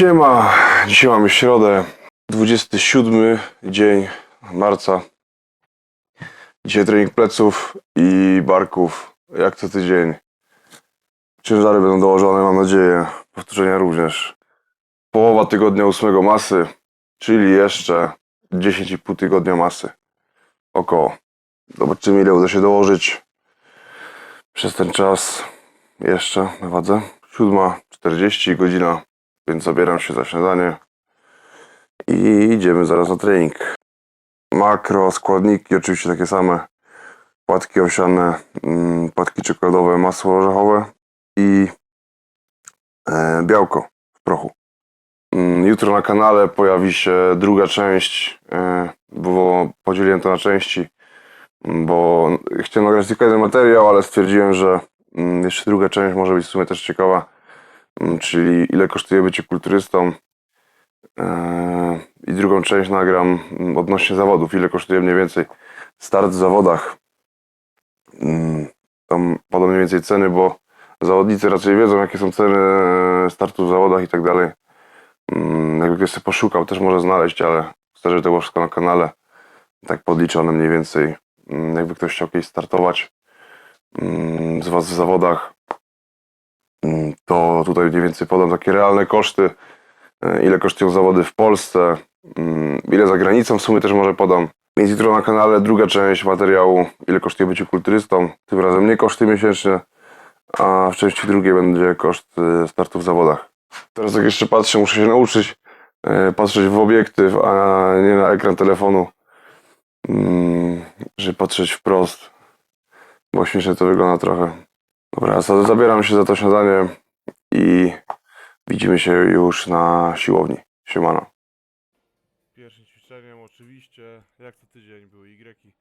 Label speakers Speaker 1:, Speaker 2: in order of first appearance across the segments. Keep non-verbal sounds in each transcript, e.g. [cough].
Speaker 1: Siema, dzisiaj mamy środę, 27 dzień marca. Dzisiaj trening pleców i barków, jak co tydzień. Ciężary będą dołożone, mam nadzieję, powtórzenia również. Połowa tygodnia ósmego masy, czyli jeszcze 10,5 tygodnia masy. Około. Zobaczymy ile uda się dołożyć przez ten czas jeszcze na wadze. 7.40 godzina więc zabieram się za śniadanie i idziemy zaraz na trening. Makro, składniki oczywiście takie same. Płatki owsiane, mm, płatki czekoladowe, masło orzechowe i e, białko w prochu. Mm, Jutro na kanale pojawi się druga część, e, bo podzieliłem to na części, mm, bo chciałem nagrać tylko jeden materiał, ale stwierdziłem, że jeszcze druga część może być w sumie też ciekawa czyli ile kosztuje bycie kulturystą. Eee, I drugą część nagram mm, odnośnie zawodów, ile kosztuje mniej więcej start w zawodach. Mm, Tam podam mniej więcej ceny, bo zawodnicy raczej wiedzą, jakie są ceny e, startu w zawodach i tak dalej. Mm, Jakby ktoś sobie poszukał, też może znaleźć, ale chcę, żeby to było wszystko na kanale. Tak podliczone mniej więcej. Mm, Jakby ktoś chciał kiedyś startować mm, z Was w zawodach, Mm, to tutaj mniej więcej podam takie realne koszty, e, ile kosztują zawody w Polsce, mm, ile za granicą w sumie też może podam. Więc jutro na kanale druga część materiału, ile kosztuje bycie kulturystą, tym razem nie koszty miesięczne, a w części drugiej będzie koszt e, startu w zawodach. Teraz jak jeszcze patrzę, muszę się nauczyć e, patrzeć w obiektyw, a nie na ekran telefonu, Mm, żeby patrzeć wprost, bo śmiesznie to wygląda trochę. Dobra, za- zabieram się za to śniadanie i widzimy się już na siłowni. Siemano.
Speaker 2: Pierwszym ćwiczeniem oczywiście, jak co tydzień, były Y.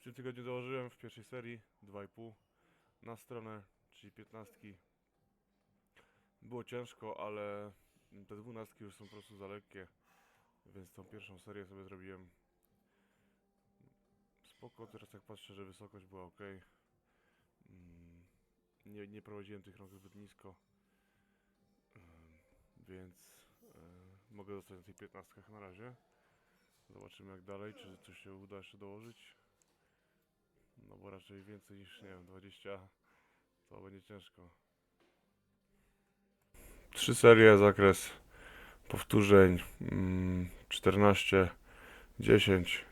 Speaker 2: W tym tygodniu dołożyłem w pierwszej serii 2,5 na stronę, czyli 15. Było ciężko, ale te dwunastki już są po prostu za lekkie, więc tą pierwszą serię sobie zrobiłem spoko. Teraz jak patrzę, że wysokość była ok. Mm, Nie, nie prowadziłem tych rąk zbyt nisko, więc e, mogę zostać na tych 15 na razie. Zobaczymy jak dalej, czy coś się uda jeszcze dołożyć. No bo raczej więcej niż, nie wiem, 20 to będzie ciężko. Trzy serie, zakres powtórzeń mm, 14, 10.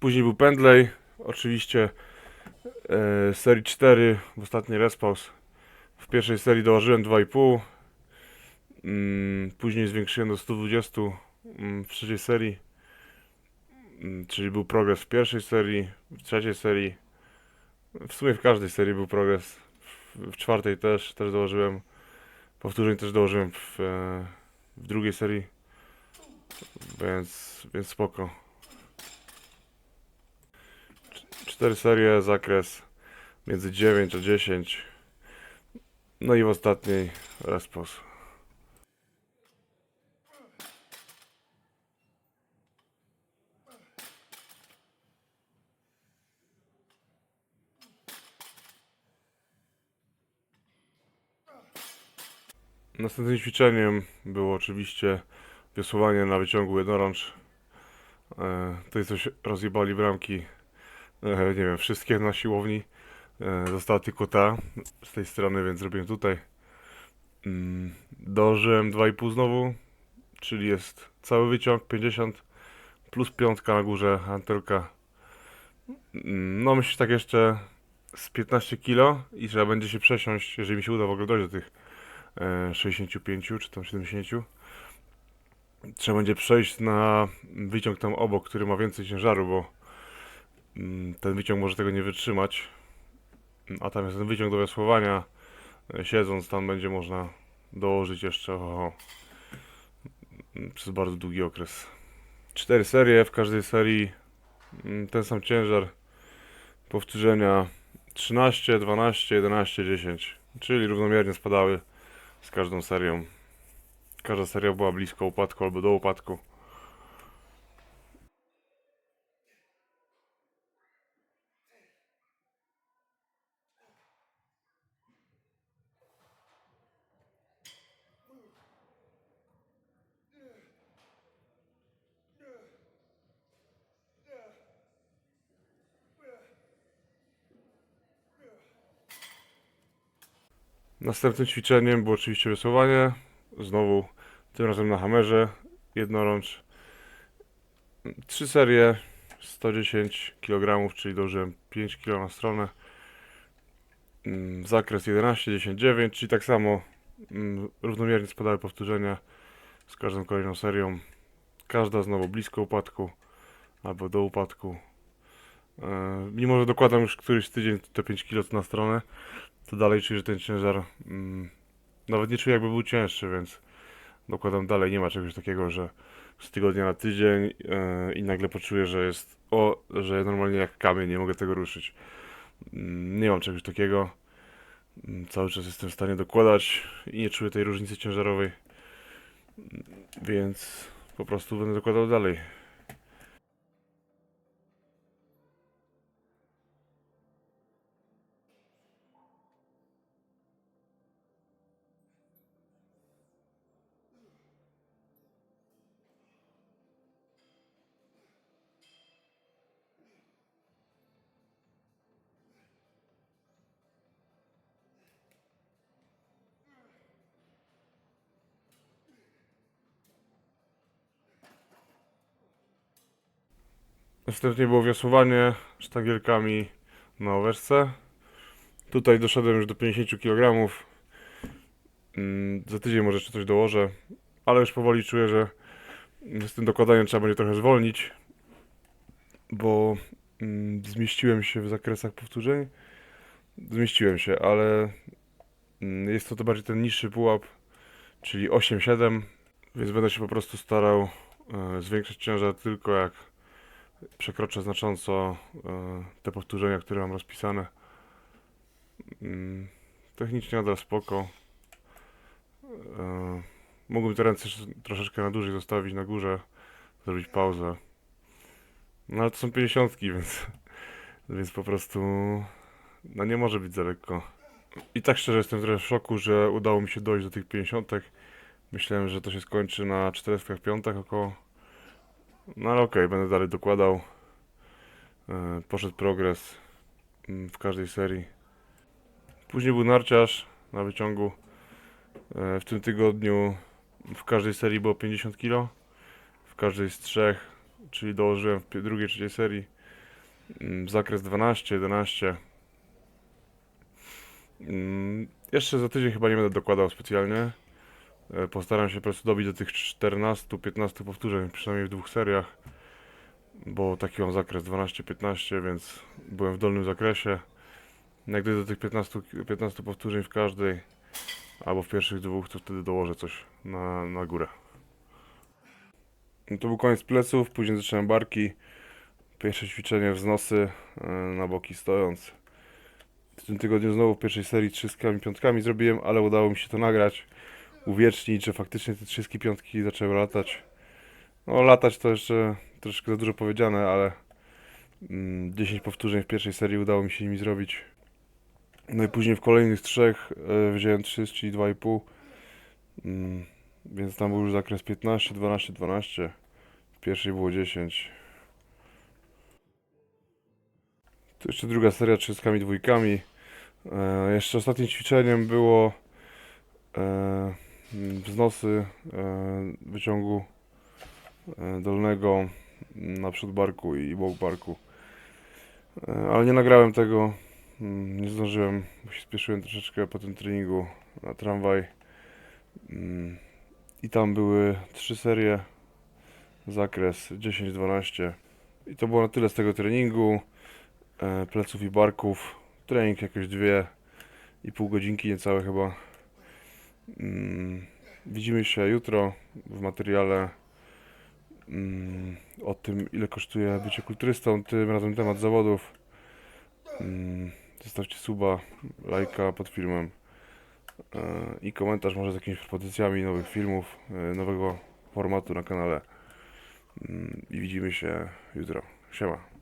Speaker 2: Później był Pendley, oczywiście e, serii 4 w ostatniej respaus. W pierwszej serii dołożyłem 2,5. Mm, później zwiększyłem do 120 mm, w trzeciej serii. Mm, czyli był progres w pierwszej serii, w trzeciej serii. W sumie w każdej serii był progres. W, w czwartej też, też dołożyłem. Powtórzeń też dołożyłem w, e, w drugiej serii. Więc, więc spoko. Cztery serie, zakres między 9 a 10. No i w ostatniej respos. Następnym ćwiczeniem było oczywiście wiosłowanie na wyciągu jednorącz. E, tutaj coś rozjebali bramki nie wiem, wszystkie na siłowni. E, została tylko ta z tej strony, więc zrobiłem tutaj. Mm, Dołożyłem 2,5 znowu, czyli jest cały wyciąg 50 plus piątka na górze, antelka. Mm, No myślę że tak jeszcze z 15 kg i trzeba będzie się przesiąść, jeżeli mi się uda w ogóle dojść do tych e, 65 czy tam 70. Trzeba będzie przejść na wyciąg tam obok, który ma więcej ciężaru, bo ten wyciąg może tego nie wytrzymać. Mm, A tam jest ten wyciąg do wiosłowania. E, Siedząc tam będzie można dołożyć jeszcze mm, przez bardzo długi okres. Cztery serie, w każdej serii mm, ten sam ciężar. Powtórzenia 13, 12, 11, 10. Czyli równomiernie spadały z każdą serią. Każda seria była blisko upadku albo do upadku. Następnym ćwiczeniem było oczywiście wesołanie. Znowu, tym razem na hamerze, jednorącz. Trzy serie, 110 kg, czyli dożyłem 5 kg na stronę. Mm, Zakres 11, 10, 9, czyli tak samo mm, równomiernie spadały powtórzenia z każdą kolejną serią. Każda znowu blisko upadku albo do upadku. E, Mimo, że dokładam już któryś tydzień te 5 kg na stronę, to dalej czuję, że ten ciężar mm, nawet nie czuję jakby był cięższy, więc dokładam dalej. Nie ma czegoś takiego, że z tygodnia na tydzień e, i nagle poczuję, że jest o, że normalnie jak kamień, nie mogę tego ruszyć. Mm, nie mam czegoś takiego. Mm, Cały czas jestem w stanie dokładać i nie czuję tej różnicy ciężarowej. Mm, Więc po prostu będę dokładał dalej. Następnie było wiosłowanie sztangielkami na oweżce. Tutaj doszedłem już do 50 kg. Mm, Za tydzień może jeszcze coś dołożę, ale już powoli czuję, że z tym dokładaniem trzeba będzie trochę zwolnić, bo mm, zmieściłem się w zakresach powtórzeń. Zmieściłem się, ale mm, jest to, to bardziej ten niższy pułap, czyli 8-7, więc będę się po prostu starał e, zwiększyć ciężar tylko jak przekroczę znacząco e, te powtórzenia, które mam rozpisane. Mm, Technicznie nadal spoko. E, Mógłbym te ręce troszeczkę na dłużej zostawić na górze, zrobić pauzę. No ale to są 50, [laughs] więc, więc po prostu no nie może być za lekko. I tak szczerze jestem trochę w szoku, że udało mi się dojść do tych 50. Myślałem, że to się skończy na 45 około. No ale okej, będę dalej dokładał. E, Poszedł progres mm, w każdej serii. Później był narciarz na wyciągu. E, W tym tygodniu w każdej serii było 50 kg. W każdej z trzech, czyli dołożyłem w drugiej, trzeciej serii. mm, Zakres 12, 11. Mm, Jeszcze za tydzień chyba nie będę dokładał specjalnie. E, Postaram się po prostu dobić do tych 14-15 powtórzeń, przynajmniej w dwóch seriach, bo taki mam zakres 12-15, więc byłem w dolnym zakresie. Jak dojdę do tych 15, 15 powtórzeń w każdej, albo w pierwszych dwóch, to wtedy dołożę coś na, na górę. No To był koniec pleców, później zacząłem barki. Pierwsze ćwiczenie wznosy e, na boki stojąc. W tym tygodniu znowu w pierwszej serii trzyskami, piątkami zrobiłem, ale udało mi się to nagrać uwiecznić, że faktycznie te trzyski piątki zaczęły latać. No latać to jeszcze troszkę za dużo powiedziane, ale mm, 10 powtórzeń w pierwszej serii udało mi się nimi zrobić. No i później w kolejnych trzech e, wziąłem 3, czyli 2,5. Mm, więc tam był już zakres 15, 12, 12. W pierwszej było 10. Tu jeszcze druga seria trzyskami, dwójkami. E, jeszcze ostatnim ćwiczeniem było e, wznosy e, wyciągu e, dolnego naprzód barku i bok barku. E, ale nie nagrałem tego, mm, nie zdążyłem, bo się spieszyłem troszeczkę po tym treningu na tramwaj. Mm, I tam były trzy serie, zakres 10-12. I to było na tyle z tego treningu, pleców i barków. Trening jakieś dwie i pół godzinki niecałe chyba. Mm, Widzimy się jutro w materiale mm, o tym, ile kosztuje bycie kulturystą. Tym razem temat zawodów. Mm, Zostawcie suba, lajka pod filmem. e, i komentarz może z jakimiś propozycjami nowych filmów, e, nowego formatu na kanale. I widzimy się jutro. Siema.